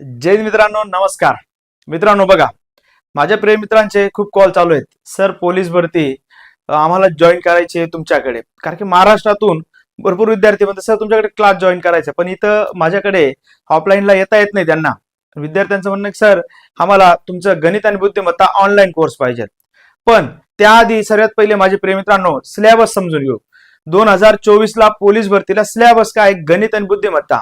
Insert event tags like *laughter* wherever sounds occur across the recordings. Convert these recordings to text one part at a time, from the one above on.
जय मित्रांनो नमस्कार. मित्रांनो बघा माझ्या प्रेम मित्रांचे खूप कॉल चालू आहेत. सर पोलीस भरती आम्हाला जॉईन करायची आहे तुमच्याकडे. कारण की महाराष्ट्रातून भरपूर विद्यार्थी म्हणतात सर तुमच्याकडे क्लास जॉईन करायचा पण इथं माझ्याकडे ऑफलाईनला येता येत नाही त्यांना. विद्यार्थ्यांचं म्हणणं सर आम्हाला तुमचं गणित आणि बुद्धिमत्ता ऑनलाईन कोर्स पाहिजेत. पण त्याआधी सर्वात पहिले माझे प्रेमित्रांनो सिलेबस समजून घेऊ. दोन हजार चोवीस ला पोलीस भरतीला सिलेबस काय गणित आणि बुद्धिमत्ता?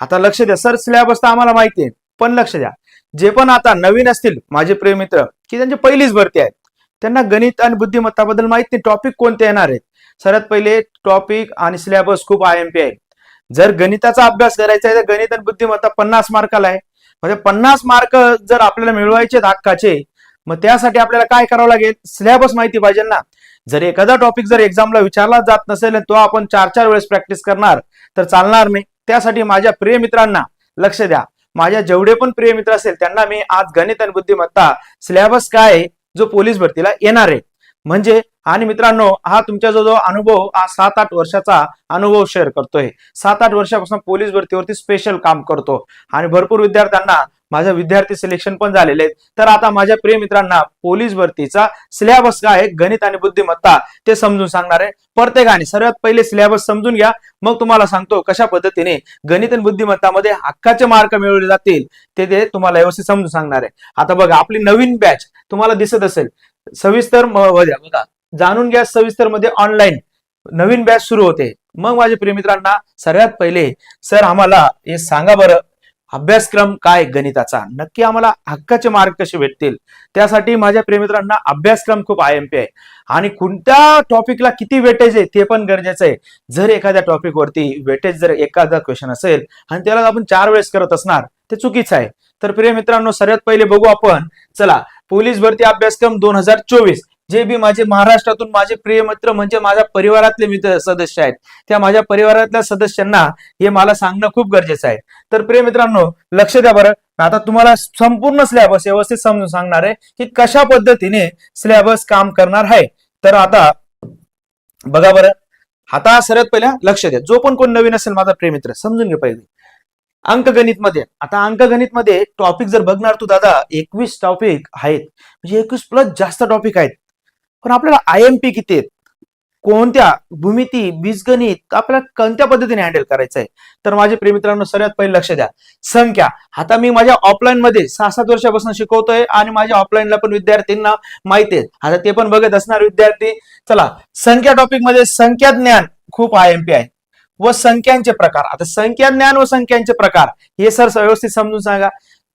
आता लक्ष द्या. सर सिलेबस तर आम्हाला माहिती आहे पण लक्ष द्या. जे पण आता नवीन असतील माझे प्रिय मित्र की त्यांची पहिलीच भरती आहे त्यांना गणित आणि बुद्धिमत्ताबद्दल माहीत नाही टॉपिक कोणते येणार आहेत? सर्वात पहिले टॉपिक आणि सिलेबस खूप आय एम पी आहे. जर गणिताचा अभ्यास करायचा आहे तर गणित आणि बुद्धिमत्ता पन्नास मार्काला आहे. म्हणजे पन्नास मार्क जर आपल्याला मिळवायचे आहेत हक्काचे मग त्यासाठी आपल्याला काय करावं लागेल? सिलेबस माहिती पाहिजे ना. जर एखादा टॉपिक जर एक्झामला विचारला जात नसेल तो आपण चार चार वेळेस प्रॅक्टिस करणार तर चालणार नाही त्यासाठी माझ्या प्रिय मित्रांना लक्ष द्या. माझ्या जेवढे पण प्रिय मित्र असेल त्यांना मी आज गणित आणि बुद्धिमत्ता सिलेबस काय जो पोलीस भरतीला येणार आहे. म्हणजे आणि मित्रांनो हा तुमच्या जो जो अनुभव हा सात आठ वर्षाचा अनुभव शेअर करतोय. सात आठ वर्षापासून पोलीस भरतीवरती स्पेशल काम करतो. आणि भरपूर विद्यार्थ्यांना माझ्या विद्यार्थी सिलेक्शन पण झालेले आहेत. तर आता माझ्या प्रिय मित्रांना पोलीस भरतीचा सिलेबस काय आहे? गणित आणि बुद्धिमत्ता ते समजून सांगणार आहे. प्रत्येकाने सर्वात पहिले सिलेबस समजून घ्या. मग तुम्हाला सांगतो कशा पद्धतीने गणित आणि बुद्धिमत्तामध्ये हक्काचे मार्क मिळवले जातील ते ते तुम्हाला व्यवस्थित समजून सांगणार आहे. आता बघा आपली नवीन बॅच तुम्हाला दिसत असेल. सविस्तर बघा जाणून घ्या सविस्तरमध्ये ऑनलाईन नवीन बॅच सुरू होते. मग माझ्या प्रिय मित्रांना सर्वात पहिले सर आम्हाला हे सांगा बरं. अभ्यासक्रम काय गणिताचा? नक्की आम्हाला हक्काचे मार्क कसे भेटतील? त्यासाठी माझ्या प्रेमित्रांना अभ्यासक्रम खूप आय एम पी आहे. आणि कोणत्या टॉपिकला किती वेटेज आहे ते पण गरजेचं आहे. जर एखाद्या टॉपिक वरती वेटेज जर एखादा क्वेश्चन असेल आणि त्याला आपण चार वेळेस करत असणार ते चुकीचं आहे. तर प्रिय मित्रांनो सर्वात पहिले बघू आपण चला पोलीस भरती अभ्यासक्रम दोन हजार चोवीस. जे बी माझे महाराष्ट्रातून माझे प्रिय मित्र म्हणजे माझ्या परिवारातले मित्र सदस्य आहेत त्या माझ्या परिवारातल्या सदस्यांना हे मला सांगणं खूप गरजेचं आहे. तर प्रिय मित्रांनो लक्ष द्या बरं. आता तुम्हाला संपूर्ण सिलेबस व्यवस्थित समजून सांगणार आहे की कशा पद्धतीने सिलेबस काम करणार आहे. तर आता बघा बरं. आता सर्वात पहिल्या लक्ष द्या. जो पण कोण नवीन असेल माझा प्रिय मित्र समजून घे पाहिजे अंकगणित मध्ये आता अंकगणित मध्ये टॉपिक जर बघणार तू दादा एकवीस टॉपिक आहेत. म्हणजे एकवीस प्लस जास्त टॉपिक आहेत. पण आपल्याला आय एम पी किती आहेत? कोणत्या भूमिती बीजगणित आपल्याला कोणत्या पद्धतीने हँडल करायचं आहे? तर माझे प्रेमित्रांनो सगळ्यात सर्वात पहिले लक्ष द्या. संख्या. आता मी माझ्या ऑफलाईन मध्ये सहा सात वर्षापासून शिकवतोय आणि माझ्या ऑफलाईनला पण विद्यार्थ्यांना माहिती आहे. आता ते पण बघत असणार विद्यार्थी. चला संख्या टॉपिकमध्ये संख्या ज्ञान खूप आय एम पी आहे. व संख्यांचे प्रकार. आता संख्या ज्ञान व संख्यांचे प्रकार. हे सर व्यवस्थित समजून सांगा.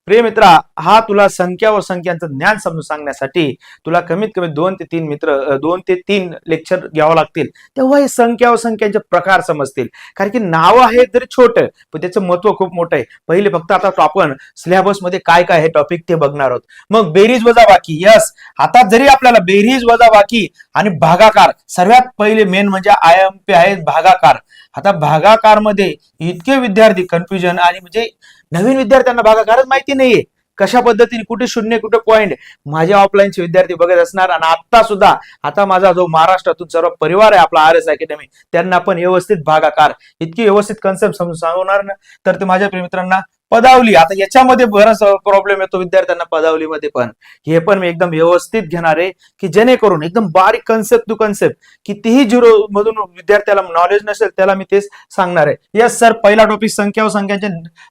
प्रिय मित्रा हा तुला संख्या व संख्यांचं ज्ञान समजून सांगण्यासाठी तुला कमीत कमी दोन ते तीन मित्र दोन ते तीन लेक्चर घ्यावं लागतील. तेव्हा हे संख्या व संख्यांचे प्रकार समजतील. कारण की नावं आहे जरी छोट पण त्याचं महत्त्व खूप मोठं आहे. पहिले फक्त आता आपण सिलेबसमध्ये काय काय हे टॉपिक ते बघणार आहोत. मग बेरीज वजा बाकी यस. आता जरी आपल्याला बेरीज वजा बाकी आणि भागाकार सर्वात पहिले मेन म्हणजे आय एम पी आहेत भागाकार. आता भागाकारमध्ये इतके विद्यार्थी कन्फ्युजन आणि म्हणजे नवीन विद्यार्थ्यांना भागाकारच माहिती नाहीये. कशा पद्धतीने कुठे शून्य कुठे पॉईंट माझ्या ऑफलाईनचे विद्यार्थी बघत असणार आणि आता सुद्धा आता माझा जो महाराष्ट्रातून सर्व परिवार आहे आपला आर एस अकॅडमी त्यांना पण व्यवस्थित भागाकार इतकी व्यवस्थित कन्सेप्ट समजून सांगणार ना? तर ते माझ्या मित्रांना पदावली. आता याच्यामध्ये बराच प्रॉब्लेम येतो विद्यार्थ्यांना पदावलीमध्ये पण. हे पण मी एकदम व्यवस्थित घेणार आहे की जेणेकरून एकदम बारीक कन्सेप्ट टू कन्सेप्ट कितीही झिरो मधून विद्यार्थ्याला नॉलेज नसेल त्याला मी तेच सांगणार आहे. यस सर पहिला टॉपिक संख्या व संख्यांचे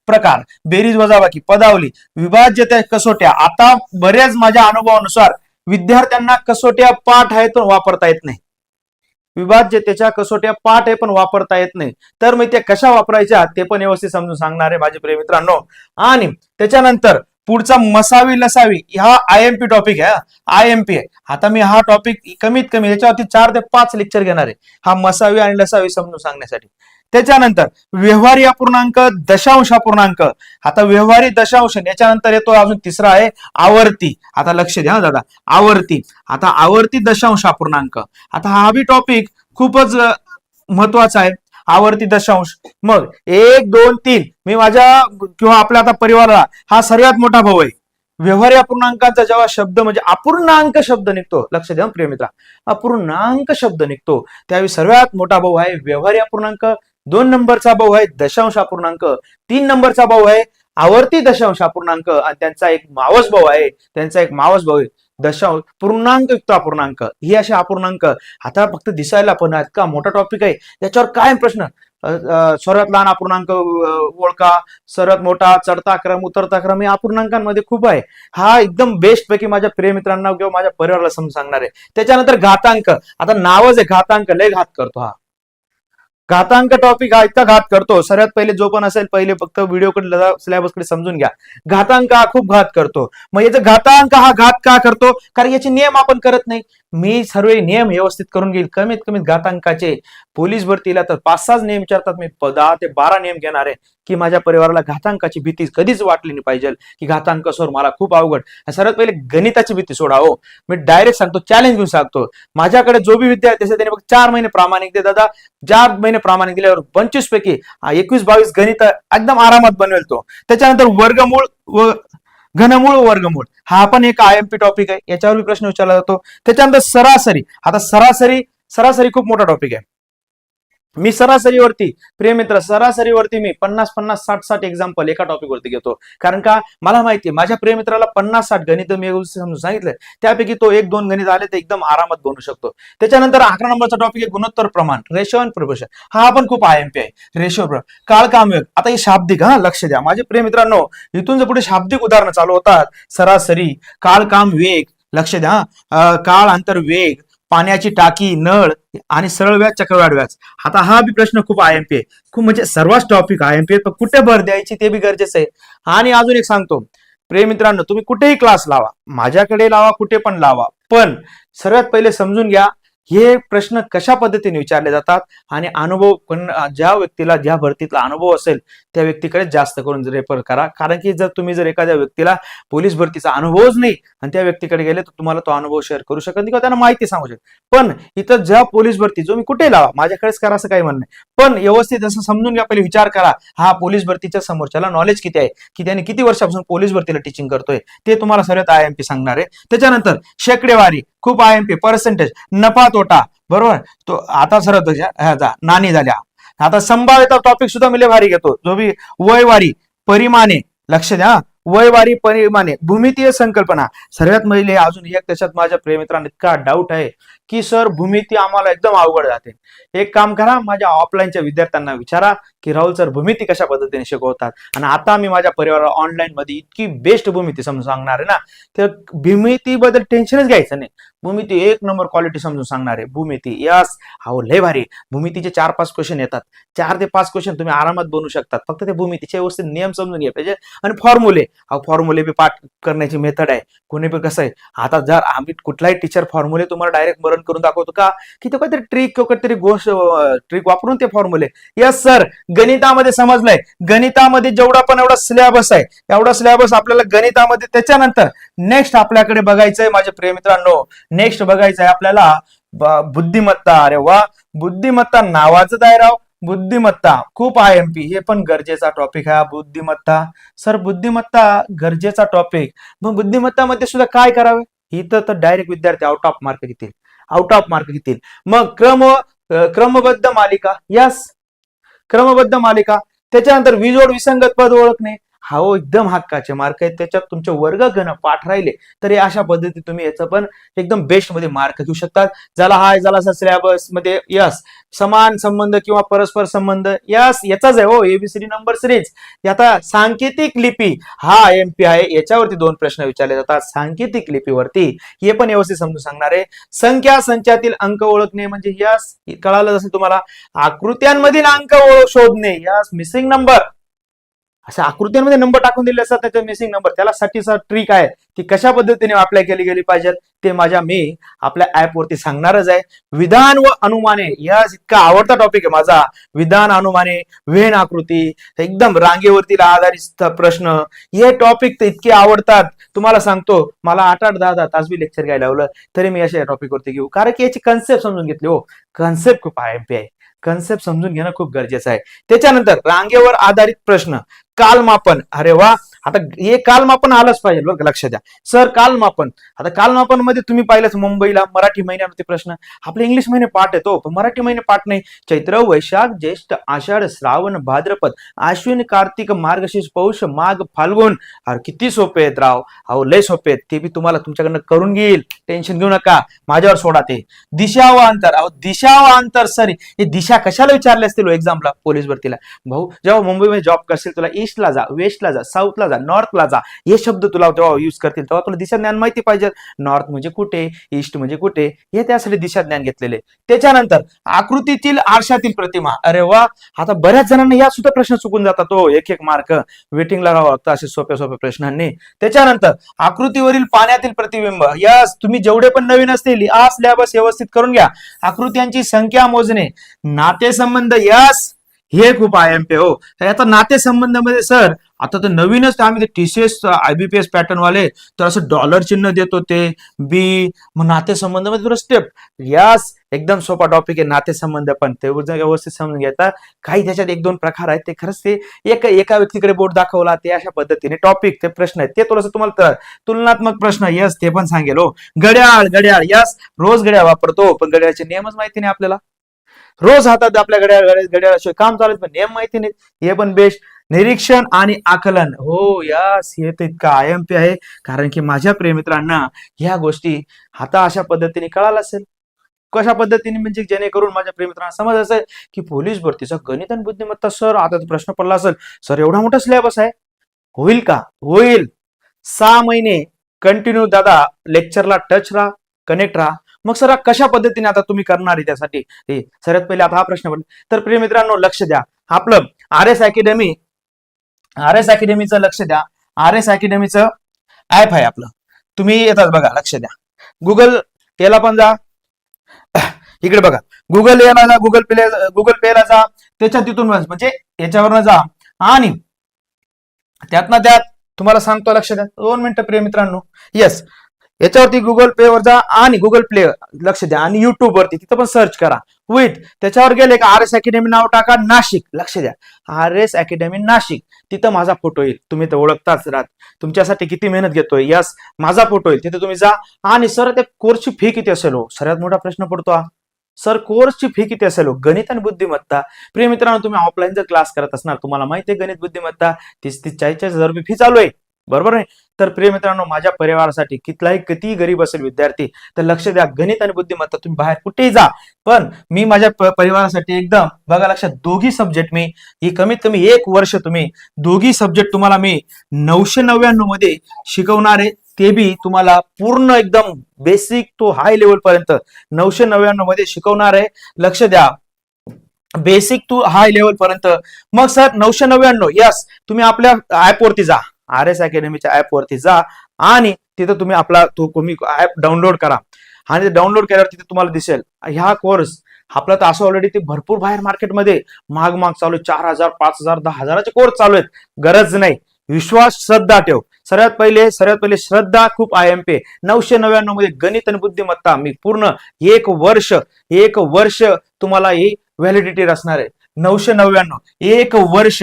प्रकार. बेरीज वजाबाकी पदावली. विभाज्यता कसोट्या. आता बऱ्याच माझ्या अनुभवानुसार विद्यार्थ्यांना कसोट्या पाठ आहेत पण वापरता येत नाही. विभाज्यतेच्या कसोट्या पाठ आहे पण वापरता येत नाही. तर मी त्या कशा वापरायच्या ते पण व्यवस्थित समजून सांगणार आहे माझे प्रिय मित्रांनो. आणि त्याच्यानंतर पुढचा मसावी लसावी हा आय एम पी टॉपिक आहे आय एम पी आहे. आता मी हा टॉपिक कमीत कमी याच्यावरती चार ते पाच लेक्चर घेणार आहे. हा मसावी आणि लसावी समजून सांगण्यासाठी. त्याच्यानंतर व्यवहारी अपूर्णांक दशांश अपूर्णांक आता व्यवहारी दशांश याच्यानंतर येतो अजून तिसरा आहे आवर्ती. आता लक्ष द्या दादा. आवर्ती. आता आवर्ती दशांश अपूर्णांक आता हा बी टॉपिक खूपच महत्त्वाचा आहे. आवर्ती दशांश. मग एक दोन तीन. मी माझ्या किंवा आपल्या आता परिवाराला हा सर्वात मोठा भाऊ आहे. व्यवहारी अपूर्णांकाचा जेव्हा शब्द म्हणजे अपूर्णांक शब्द निघतो लक्ष द्या हं प्रिय मित्रा. अपूर्णांक शब्द निघतो. त्यावेळी सर्वात मोठा भाऊ आहे व्यवहारी अपूर्णांक दोन नंबरचा भाऊ आहे दशांश अपूर्णांक. तीन नंबरचा भाऊ आहे आवर्ती दशांश अपूर्णांक. आणि त्यांचा एक मावस भाऊ आहे. त्यांचा एक मावस भाऊ आहे. दशांश पूर्णांक युक्त अपूर्णांक. ही असे अपूर्णांक. आता फक्त दिसायला पण इतका मोठा टॉपिक आहे. त्याच्यावर काय प्रश्न? सर्वात लहान अपूर्णांक ओळखा. सर्वात मोठा चढता क्रम उतरता क्रम हे अपूर्णांकांमध्ये खूप आहे. हा एकदम बेस्ट पैकी माझ्या प्रिय मित्रांना किंवा माझ्या परिवाराला समजून सांगणार आहे. त्याच्यानंतर घातांक. आता नावच आहे. घातांक. लय घात करतो हा. घातांक टॉपिक हा इतका घात करतो. सर्वात पहिले जो पण असेल पहिले फक्त व्हिडिओकडे सिलेबसकडे समजून घ्या. घातांक हा खूप घात करतो. मग याचा घातांक हा घात का करतो? कारण याचे नियम आपण करत नाही. मी सर्व नियम व्यवस्थित करून घेईल. कमीत कमीत घातांकाचे पोलीस भरतीला तर पाच सहाच नियम विचारतात. मी दहा ते बारा नियम घेणार आहे की माझ्या परिवाराला घातांकाची भीती कधीच वाटली नाही पाहिजे. की घातांक सोड मला खूप अवघड. सर्वात पहिले गणिताची भीती सोडा हो. मी डायरेक्ट सांगतो चॅलेंज घेऊन सांगतो. माझ्याकडे जो बी विद्यार्थी असेल त्याने फक्त चार महिने प्रामाणिक दे दादा चार महिने प्रामाणिक दिल्यावर पंचवीस पैकी एकवीस बावीस गणित एकदम आरामात बनवेल तो. त्याच्यानंतर वर्गमूळ व घनमूळ वर्गमूळ. हा पण एक आय एम पी टॉपिक आहे. याच्यावर प्रश्न विचारला जातो. त्याच्यानंतर सरासरी. आता सरासरी सरासरी खूप मोठा टॉपिक आहे. मी सरासरीवरती प्रिय मित्र सरासरीवरती मी पन्नास पन्नास साठ साठ एक्झाम्पल एका टॉपिक वरती घेतो. कारण का? मला माहिती माझ्या प्रियमित्राला पन्नास साठ गणित मी समजून सांगितलं त्यापैकी तो एक दोन गणित आले तर एकदम आरामात बनवू शकतो. त्याच्यानंतर अकरा नंबरचा टॉपिक आहे गुणोत्तर प्रमाण रेशो अँड प्रपोर्शन हा आपण खूप आय एम पी आहे. रेशो काळ कामयोग आता हे शाब्दिक हा लक्ष द्या. माझे प्रियमित्रांनो इथून जर पुढे शाब्दिक उदाहरणं चालू होतात सरासरी काळ काम वेग लक्ष द्या काळ अंतर वेग पाण्याची टाकी नळ आणि सरळ व्याज चक्रवाढ व्याज. आता हा बी प्रश्न खूप आय एम पी आहे. खूप म्हणजे सर्वच टॉपिक आय एम पी पण कुठे भर द्यायची ते बी गरजेचं आहे. आणि अजून एक सांगतो. प्रेमित्रांनो तुम्ही कुठेही क्लास लावा. माझ्याकडे लावा कुठे पण लावा. पण सर्वात पहिले समजून घ्या हे प्रश्न कशा पद्धतीने विचारले जातात? आणि अनुभव ज्या व्यक्तीला ज्या भरतीतला अनुभव असेल त्या व्यक्तीकडे जास्त करून रेफर करा. कारण की जर तुम्ही जर एखाद्या व्यक्तीला पोलीस भरतीचा अनुभवच नाही आणि त्या व्यक्तीकडे गेले तर तुम्हाला तो अनुभव शेअर करू शकत नाही किंवा त्यांना माहिती सांगू शकत पण इथं ज्या पोलीस भरती जो मी कुठे लावा? माझ्याकडेच करा असं काही म्हणणं नाही. पण व्यवस्थित असं समजून घ्या पहिले विचार करा. हा पोलीस भरतीच्या समोरच्याला नॉलेज किती आहे? की त्याने किती वर्षापासून पोलीस भरतीला टीचिंग करतोय? ते तुम्हाला सर्वात आय एम पी सांगणार आहे. त्याच्यानंतर शेकडेवारी खूप आय एम पी पर्सेंटेज नफा तोटा. बरोबर? तो आता सरत ह्याचा नाणी झाल्या. आता संभाव्यता टॉपिक सुद्धा मी भारी घेतो. जो बी वयवारी परिमाने लक्ष द्या वयवारी परिमाने भूमितीय संकल्पना. सर्वात महिले अजून एक त्याच्यात माझ्या प्रेमित्रांना इतका डाऊट आहे की सर भूमिती आम्हाला एकदम अवघड जाते. एक काम करा माझ्या ऑफलाईनच्या विद्यार्थ्यांना विचारा की राहुल सर भूमिती कशा पद्धतीने शिकवतात? आणि आता मी माझ्या परिवाराला ऑनलाईन मध्ये इतकी बेस्ट भूमिती समजून सांगणार आहे ना तर भूमितीबद्दल टेन्शनच घ्यायचं नाही. भूमिती एक नंबर क्वालिटी समजून सांगणार. आहे भूमिती यस. हो लय भारी. भूमितीचे चार पाच क्वेश्चन येतात. चार ते पाच क्वेश्चन तुम्ही आरामात बनवू शकतात. फक्त ते भूमितीचे व्यवस्थित नियम समजून घ्या पाहिजे. आणि फॉर्म्युले हा फॉर्म्युले बी पाठ करण्याची मेथड आहे. कोणी पण कसं आहे. आता जर आम्ही कुठलाही टीचर फॉर्म्युले तुम्हाला डायरेक्ट मरण करून दाखवतो का? की तो काहीतरी ट्रिक किंवा काहीतरी गोष्ट ट्रिक वापरून ते फॉर्म्युले यस सर गणितामध्ये समजलंय. गणितामध्ये जेवढा पण एवढा सिलेबस आहे एवढा सिलेबस आपल्याला गणितामध्ये त्याच्यानंतर. नेक्स्ट आपल्याकडे बघायचंय माझे प्रिय नेक्स्ट बघायचं आहे आपल्याला बुद्धिमत्ता. अरे वा! बुद्धिमत्ता नावाचं आहे राव. बुद्धिमत्ता. खूप आय एम पी हे पण गरजेचा टॉपिक आहे. हा बुद्धिमत्ता. सर बुद्धिमत्ता गरजेचा टॉपिक मग बुद्धिमत्तामध्ये सुद्धा काय करावे? इथं तर डायरेक्ट विद्यार्थी आउट ऑफ मार्क घेतील. आउट ऑफ मार्क घेतील. मग क्रम क्रमबद्ध मालिका. यस क्रमबद्ध मालिका. त्याच्यानंतर विजोड विसंगत पद ओळखणे. हा हो एकदम हक्काचे मार्क आहेत. त्याच्यात तुमचे वर्ग घन पाठ राहिले तर अशा पद्धती तुम्ही याचं पण एकदम बेस्टमध्ये मार्क घेऊ शकतात. ज्याला हाय ज्याला सिलेबसमध्ये यस समान संबंध किंवा परस्पर संबंध यस याचाच आहे हो एबीसीडी नंबर सिरीज आता सांकेतिक लिपी हा एम पी आहे. याच्यावरती दोन प्रश्न विचारले जातात. सांकेतिक लिपीवरती हे पण व्यवस्थित समजून सांगणार आहे. संख्या संचातील अंक ओळखणे म्हणजे यस कळालं जसं तुम्हाला. आकृत्यांमधील अंक ओळख शोधणे यस मिसिंग नंबर अशा आकृत्यांमध्ये नंबर टाकून दिले असतात त्याचे मिसिंग नंबर त्याला साठीचा ट्रिक आहे ती कशा पद्धतीने अप्लाय केली गेली पाहिजेत ते माझ्या मी आपल्या ऍप वरती सांगणारच आहे. विधान व अनुमाने या इतका आवडता टॉपिक आहे माझा. विधान अनुमाने वेण आकृती एकदम रांगेवरती आधारित प्रश्न. हे टॉपिक तर इतके आवडतात. तुम्हाला सांगतो मला आठ आठ दहा दहा तास बी लेक्चर घ्यायला लावलं तरी मी अशा टॉपिक वरती घेऊ. कारण की याची कन्सेप्ट समजून घेतली हो. कन्सेप्ट खूप आय आहे कन्सेप्ट समजून घेणं खूप गरजेचं आहे. त्याच्यानंतर रांगेवर आधारित प्रश्न. कालमापन. अरे वा आता हे कालमापन आलंच पाहिजे बरं लक्ष द्या. सर कालमापन. आता कालमापनमध्ये तुम्ही पाहिलंच मुंबईला मराठी महिन्यावरती प्रश्न. आपले इंग्लिश महिने पाठ येतो हो, पण मराठी महिने पाठ नाही. चैत्र वैशाख ज्येष्ठ आषाढ श्रावण भाद्रपद आश्विन कार्तिक मार्गशीर्ष पौष माघ फाल्गुन. अरे किती सोपे आहेत राव. अहो लय सोपे आहेत. ते बी तुम्हाला तुमच्याकडनं करून घेईल. टेन्शन घेऊ नका. माझ्यावर सोडा ते. दिशा व अंतर. अहो दिशा व अंतर सर. हे दिशा कशाला विचारले असतील हो, एक्झामला पोलीस भरतीला? भाऊ जेव्हा मुंबईमध्ये जॉब करशील तुला ईस्टला जा वेस्टला जा साऊथला जा. नॉर्थला जा. हे शब्द तुला तेव्हा युज करतील तेव्हा तुला दिशा ज्ञान माहिती पाहिजे. नॉर्थ म्हणजे कुठे? ईस्ट म्हणजे कुठे? हे त्यासाठी दिशा ज्ञान घेतलेले त्याच्यानंतर आकृतीतील आरशातील प्रतिमा. अरे वा! आता बऱ्याच जणांना या सुद्धा प्रश्न चुकून जातात तो एक एक मार्क वेटिंगला राहावं लागतं असे सोप्या सोप्या प्रश्नांनी. त्याच्यानंतर आकृतीवरील पाण्यातील प्रतिबिंब. यस तुम्ही जेवढे पण नवीन असतील या सिलेबस व्यवस्थित करून घ्या. आकृत्यांची संख्या मोजणे. नातेसंबंध यस हे खूप आय एम पी हो. तर याचा नातेसंबंधामध्ये सर आता तर नवीनच आम्ही ते टीसीएस आयबीपीएस पॅटर्न वाले तर असं डॉलर चिन्ह देत होते बी मग नातेसंबंधामध्ये तुला स्टेप यास एकदम सोपा टॉपिक आहे नातेसंबंध पण. ते व्यवस्थित समजून घेता काही त्याच्यात एक दोन प्रकार आहेत ते खरंच ते एका एका व्यक्तीकडे बोट दाखवला ते अशा पद्धतीने टॉपिक ते प्रश्न आहेत. ते थोडंसं तुम्हाला तुलनात्मक प्रश्न यस ते पण सांगेल हो. घड्याळ घड्याळ यस रोज घड्याळ वापरतो पण घड्याळचे नियमच माहिती नाही आपल्याला. रोज हातात आपल्या घड्याळ घड्याळ घड्याळाशिवाय काम चालत पण नियम माहिती नाही. हे पण बेस्ट. निरीक्षण आणि आकलन. हो यस हे तर इतकं आय आहे. कारण की माझ्या प्रेमित्रांना ह्या गोष्टी आता अशा पद्धतीने कळाला असेल. कशा पद्धतीने? म्हणजे जेणेकरून माझ्या प्रेमित्रांना समज असेल की पोलीस भरतीचा गणित आणि बुद्धिमत्ता सर आता प्रश्न पडला असेल. सर एवढा मोठा सिलेबस आहे? होईल का? होईल. सहा महिने. कंटिन्यू दादा. लेक्चरला टच राहा. कनेक्ट राहा. मग सर कशा पद्धतीने आता तुम्ही करणार आहे त्यासाठी? सर्वात पहिले आता हा प्रश्न पडला. तर प्रिय मित्रांनो लक्ष द्या. आपलं R S academy R S अकॅडमीचं लक्ष द्या. आर एस अकॅडमीचं ऍप आहे आपलं. तुम्ही येतात बघा लक्ष द्या. गुगल याला पण जा. इकडे बघा. गुगल याला जा गुगल पे गुगल पेला जा. त्याच्या तिथून म्हणजे याच्यावरनं जा. आणि त्यातनं त्यात तुम्हाला सांगतो लक्ष द्या. दोन मिनिटं प्रिय मित्रांनो. येस याच्यावरती गुगल पे वर जा आणि गुगल प्ले लक्ष द्या आणि युट्यूब वरती तिथं पण सर्च करा. विथ त्याच्यावर गेले का आर एस अकॅडमी नाव टाका नाशिक. लक्ष द्या. R S academy Nashik. तिथं माझा फोटो येईल. तुम्ही तर ओळखताच राहत. तुमच्यासाठी किती मेहनत घेतोय. यस माझा फोटो येईल. तिथे तुम्ही जा. आणि सर त्या कोर्सची फी किती असेल हो? सर्वात मोठा प्रश्न पडतो हा. सर कोर्सची फी किती असेल हो? गणित आणि बुद्धिमत्ता. प्रिय मित्रांनो तुम्ही ऑफलाईन जर क्लास करत असणार तुम्हाला माहिती आहे गणित बुद्धिमत्ता. तीस तीस चाळीस चाळीस हजार रुपये फी चालू आहे. बरोबर आहे? तर प्रिय मित्रांनो माझ्या परिवारासाठी कितलाही किती गरीब असेल विद्यार्थी तर लक्ष द्या गणित आणि बुद्धिमत्ता तुम्ही बाहेर कुठेही जा. पण मी माझ्या परिवारासाठी एकदम बघा लक्षात दोघी सब्जेक्ट मी ही कमीत कमी एक वर्ष तुम्ही दोघी सब्जेक्ट तुम्हाला मी नऊशे नव्याण्णवमध्ये शिकवणार आहे ते बी तुम्हाला पूर्ण एकदम बेसिक तो हाय लेवल पर्यंत नऊशे नव्याण्णवमध्ये शिकवणार आहे. लक्ष द्या. बेसिक टू हाय लेवल पर्यंत. मग सर नऊशे नव्याण्णव यस तुम्ही आपल्या ऍप वरती जा. आर एस अकॅडमीच्या ऍपवरती जा आणि तिथं तुम्ही आपला तो तुम्ही ऍप डाउनलोड करा. आणि ते डाउनलोड केल्यावर तिथे तुम्हाला दिसेल ह्या कोर्स आपला तर असं ऑलरेडी ते भरपूर बाहेर मार्केटमध्ये महाग महाग चालू चार हजार पाच हजार दहा हजाराचे कोर्स चालू आहेत. गरज नाही. विश्वास श्रद्धा ठेव. सर्वात पहिले सर्वात पहिले श्रद्धा खूप आय एम पी नऊशे नव्याण्णवमध्ये गणित आणि बुद्धिमत्ता. मी पूर्ण एक वर्ष एक वर्ष तुम्हाला ही व्हॅलिडिटी असणार आहे. नऊशे नव्याण्णव. एक वर्ष.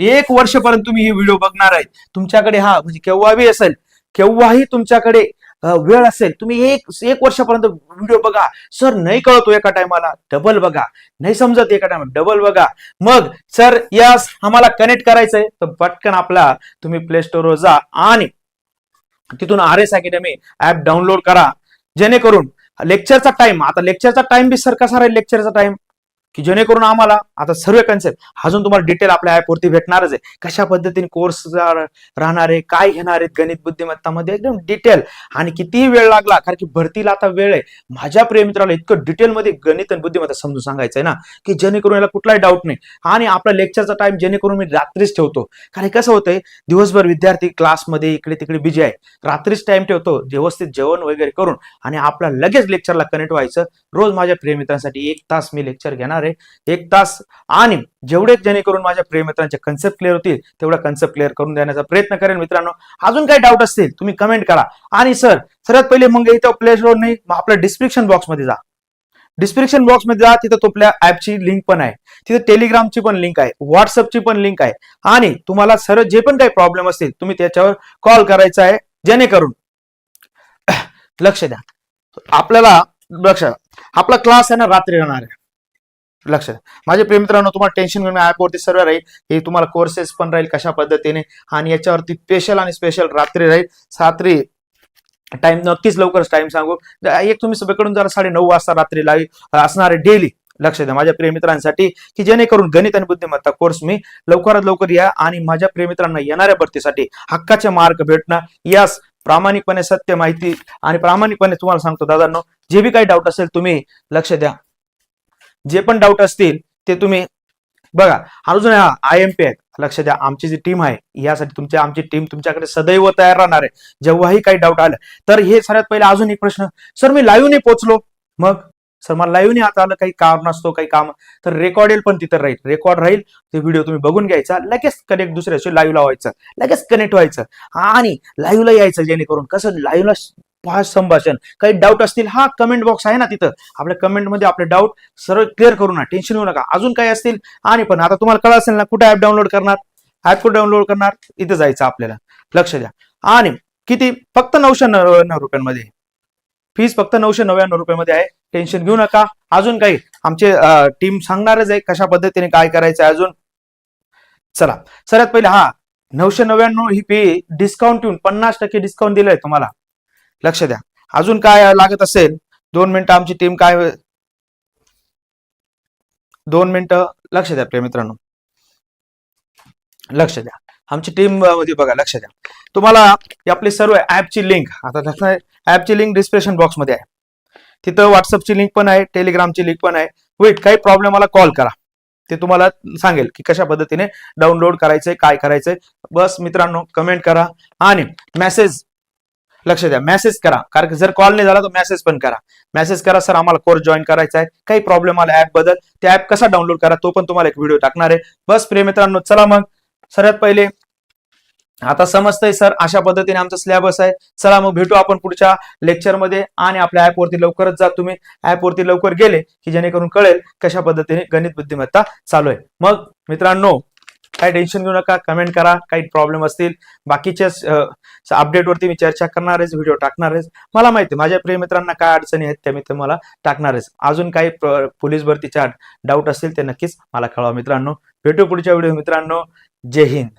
एक वर्षपर्यंत तुम्ही ही व्हिडिओ बघणार आहेत. तुमच्याकडे हा म्हणजे केव्हाही असेल केव्हाही तुमच्याकडे वेळ असेल तुम्ही एक एक वर्षापर्यंत व्हिडिओ बघा. सर नाही कळतो एका टायमाला डबल बघा. नाही समजत एका टायमाला डबल बघा. मग सर यास आम्हाला कनेक्ट करायचंय. तर पटकन आपला तुम्ही प्ले स्टोरवर जा आणि तिथून R S academy app download करा. जेणेकरून लेक्चरचा टाइम आता लेक्चरचा टाइम बी सर कसा राहील? लेक्चरचा टाइम की जेणेकरून आम्हाला आता सर्व कन्सेप्ट अजून तुम्हाला डिटेल आपल्या ऍप वरती भेटणारच आहे. कशा पद्धतीने कोर्स राहणार आहे काय घेणार आहेत गणित बुद्धिमत्तामध्ये एकदम डिटेल आणि कितीही वेळ लागला कारण की भरतीला आता वेळ आहे. माझ्या प्रेमित्राला इतकं डिटेलमध्ये गणित आणि बुद्धिमत्ता समजून सांगायचंय ना की जेणेकरून याला कुठलाही डाऊट नाही. आणि आपला लेक्चरचा टाइम जेणेकरून मी रात्रीच ठेवतो. कारण कसं होतंय दिवसभर विद्यार्थी क्लासमध्ये इकडे तिकडे बिजी आहे. रात्रीच टाइम ठेवतो व्यवस्थित जेवण वगैरे करून आणि आपला लगेच लेक्चरला कनेक्ट व्हायचं. रोज माझ्या प्रेमित्रांसाठी एक तास मी लेक्चर घेणार आहे. एक तास आणि जेवढे जेणेकरून माझ्या प्रेमित्रांचे कन्सेप्ट क्लिअर होतील तेवढा कन्सेप्ट क्लिअर करून देण्याचा प्रयत्न करेन मित्रांनो. अजून काही डाऊट असतील तुम्ही कमेंट करा. आणि सर सर्वात पहिले मग इथं प्ले स्टोर नाही मग आपल्या डिस्क्रिप्शन बॉक्समध्ये जा. डिस्क्रिप्शन बॉक्समध्ये जा तिथं आपल्या ऍपची लिंक पण आहे. तिथे टेलिग्रामची पण लिंक आहे व्हॉट्सअपची पण लिंक आहे. आणि तुम्हाला सर जे पण काही प्रॉब्लेम असतील तुम्ही त्याच्यावर कॉल करायचा आहे जेणेकरून *clears throat* लक्ष द्या. आपल्याला लक्ष द्या. आपला क्लास आहे ना रात्री राहणार आहे. लक्ष द्या माझे प्रिय मित्रांनो तुम्हाला टेन्शन घेऊन ऍपवरती सर्व राहील. हे तुम्हाला कोर्सेस पण राहील कशा पद्धतीने आणि याच्यावरती स्पेशल आणि स्पेशल रात्री राहील. रात्री टाइम नक्कीच लवकरच टाइम सांगू. एक तुम्ही सगळीकडून जरा साडे नऊ वाजता रात्री लावी असणारे डेली लक्ष द्या माझ्या प्रिय मित्रांसाठी की जेणेकरून गणित आणि बुद्धिमत्ता कोर्स मी लवकरात लवकर या आणि माझ्या प्रिय मित्रांना येणाऱ्या भरतीसाठी हक्काचे मार्क भेटणं यास प्रामाणिकपणे सत्य माहिती आणि प्रामाणिकपणे तुम्हाला सांगतो दादांनो जे बी काही डाऊट असेल तुम्ही लक्ष द्या. जे पण डाऊट असतील ते तुम्ही बघा. अजून हा आय एम पी आहे लक्ष द्या आमची जी टीम आहे यासाठी तुमची आमची टीम तुमच्याकडे सदैव तयार राहणार आहे. जेव्हाही काही डाऊट आलं. तर हे सगळ्यात पहिले अजून एक प्रश्न. सर मी लाईव्ह नाही पोहोचलो. मग? सर मला लाईव्ह नाही आता आलं काही काम नसतो काही काम. तर रेकॉर्डेल पण तिथं राहील. रेकॉर्ड राहील ते व्हिडिओ तुम्ही बघून घ्यायचा. लगेच कनेक्ट दुसऱ्याशी लाईव्हला व्हायचं. लगेच कनेक्ट व्हायचं. आणि लाईव्हला यायचं जेणेकरून कसं लाईव्हला फास्ट संभाषण. काही डाऊट असतील हा कमेंट बॉक्स आहे ना तिथं. आपल्या कमेंटमध्ये आपले डाऊट सरळ क्लिअर करू ना टेन्शन घेऊ नका. अजून काही असतील? आणि पण आता तुम्हाला कळलं असेल ना कुठे ऍप डाउनलोड करणार? ऍप कुठे डाउनलोड करणार? इथं जायचं आपल्याला. लक्ष द्या. आणि किती? फक्त नऊशे नव्याण्णव रुपयांमध्ये. फीस फक्त नऊशे नव्याण्णव रुपयामध्ये आहे. टेन्शन घेऊ नका. अजून काही? आमचे टीम सांगणारच आहे कशा पद्धतीने काय करायचं आहे अजून. चला. सर्वात पहिले हा नऊशे नव्याण्णव ही फी डिस्काउंट येऊन पन्नास टक्के डिस्काउंट दिलंय तुम्हाला. लक्ष द्या. अजून काय लागत असेल? दोन मिनिटं आमची टीम काय दोन मिनिटं लक्ष द्या प्रिय मित्रांनो. लक्ष द्या. आमची टीममध्ये बघा लक्ष द्या. तुम्हाला आपली सर्व ऍपची लिंक आता ऍपची लिंक डिस्क्रिप्शन बॉक्समध्ये आहे. तिथं व्हॉट्सअपची लिंक पण आहे टेलिग्रामची लिंक पण आहे. वेट काही प्रॉब्लेम मला कॉल करा. ते तुम्हाला सांगेल की कशा पद्धतीने डाउनलोड करायचंय काय करायचंय. बस मित्रांनो कमेंट करा. आणि मेसेज लक्ष द्या. मेसेज करा. कारण जर कॉल नाही झाला तर मेसेज पण करा. मेसेज करा सर आम्हाला कोर्स जॉईन करायचा आहे काही प्रॉब्लेम आला ऍपबद्दल ते ऍप कसा डाउनलोड करा तो पण तुम्हाला एक व्हिडिओ टाकणार आहे. बस प्रेमित्रांनो चला मग. सर्वात पहिले आता समजतंय सर अशा पद्धतीने आमचा सिलेबस आहे. चला मग भेटू आपण पुढच्या लेक्चरमध्ये आणि आपल्या ऍपवरती लवकरच जा तुम्ही. ऍपवरती लवकर गेले की जेणेकरून कळेल कशा पद्धतीने गणित बुद्धिमत्ता चालू आहे. मग मित्रांनो काही टेन्शन घेऊ नका कमेंट करा काही प्रॉब्लेम असतील. बाकीच्या अपडेट वरती मी चर्चा करणारच व्हिडिओ टाकणारच. मला माहिती माझ्या प्रिय मित्रांना काय अडचणी आहेत त्या मी तुम्हाला टाकणारच. अजून काही पोलीस भरतीच्या डाऊट असतील ते नक्कीच मला कळवा मित्रांनो. भेटू पुढच्या व्हिडिओ मित्रांनो. जय हिंद.